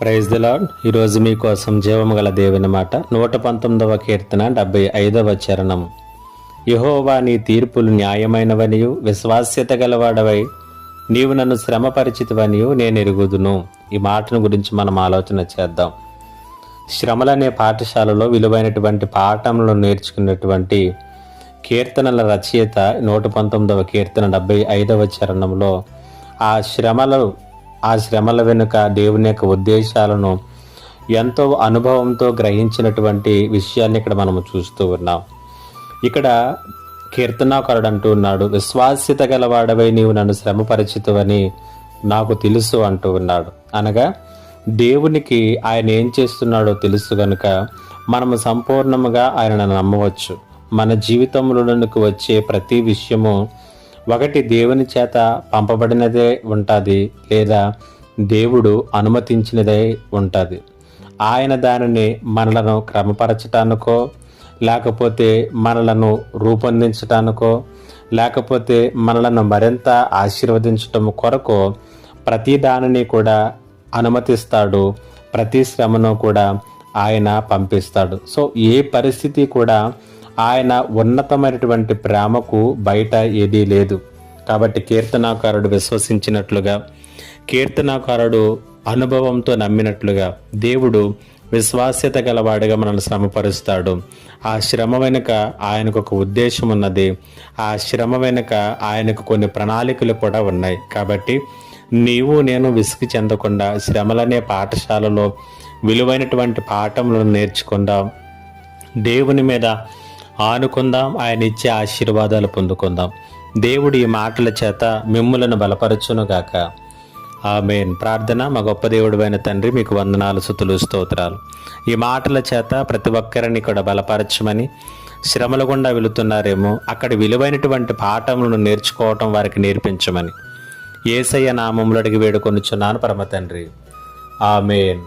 Praise the lord ఈరోజు మీకోసం జీవము గల దేవుని మాట. నూట పంతొమ్మిదవ కీర్తన డెబ్బై ఐదవ చరణం. యహోవా నీ తీర్పులు న్యాయమైనవనియు విశ్వాస్యత గలవాడవై నీవు నన్ను శ్రమపరిచితవనియు నేను ఎరుగుదును. ఈ మాటను గురించి మనం ఆలోచన చేద్దాం. శ్రమలనే పాఠశాలలో విలువైనటువంటి పాఠములను నేర్చుకున్నటువంటి కీర్తనల రచయిత నూట పంతొమ్మిదవ కీర్తన డెబ్బై ఐదవ చరణంలో ఆ శ్రమలు ఆ శ్రమల వెనుక దేవుని యొక్క ఉద్దేశాలను ఎంతో అనుభవంతో గ్రహించినటువంటి విషయాన్ని ఇక్కడ మనము చూస్తూ ఉన్నాం. ఇక్కడ కీర్తనాకారుడు అంటూ ఉన్నాడు విశ్వాస్యత గలవాడవై నీవు నన్ను శ్రమపరిచితవని నాకు తెలుసు అంటూ ఉన్నాడు. అనగా దేవునికి ఆయన ఏం చేస్తున్నాడో తెలుసు గనుక మనము సంపూర్ణముగా ఆయనను నమ్మవచ్చు. మన జీవితంలోనికి వచ్చే ప్రతి విషయము ఒకటి దేవుని చేత పంపబడినదే ఉంటుంది లేదా దేవుడు అనుమతించినదే ఉంటుంది. ఆయన దానిని మనలను క్రమపరచటానికో లేకపోతే మనలను రూపొందించటానికో లేకపోతే మనలను మరింత ఆశీర్వదించటం కొరకు ప్రతి దానిని కూడా అనుమతిస్తాడు. ప్రతి శ్రమను కూడా ఆయన పంపిస్తాడు. సో ఏ పరిస్థితి కూడా ఆయన ఉన్నతమైనటువంటి ప్రేమకు బయట ఏదీ లేదు. కాబట్టి కీర్తనాకారుడు విశ్వసించినట్లుగా కీర్తనాకారుడు అనుభవంతో నమ్మినట్లుగా దేవుడు విశ్వాస్యత గలవాడిగా మనల్ని శ్రమపరుస్తాడు. ఆ శ్రమ వెనుక ఆయనకు ఒక ఉద్దేశం ఉన్నది. ఆ శ్రమ వెనుక ఆయనకు కొన్ని ప్రణాళికలు కూడా ఉన్నాయి. కాబట్టి నీవు నేను విసిగి చెందకుండా శ్రమలనే పాఠశాలలో విలువైనటువంటి పాఠములను నేర్చుకుందాం. దేవుని మీద ఆనుకుందాం ఆయన ఇచ్చే ఆశీర్వాదాలు పొందుకుందాం. దేవుడు ఈ మాటల చేత మిమ్ములను బలపరచునుగాక. ఆమెన్. ప్రార్థన మా గొప్ప దేవుడువైన తండ్రి మీకు వందనాలు సుతులు స్తోత్రాలు. ఈ మాటల చేత ప్రతి ఒక్కరిని కూడా బలపరచమని శ్రమల గుండా వెళుతున్నారేమో అక్కడ విలువైనటువంటి పాఠములను నేర్చుకోవటం వారికి నేర్పించమని. ఏసయ్య నామంలో అడిగి వేడుకొనుచున్నాను పరమ తండ్రి. ఆమెన్.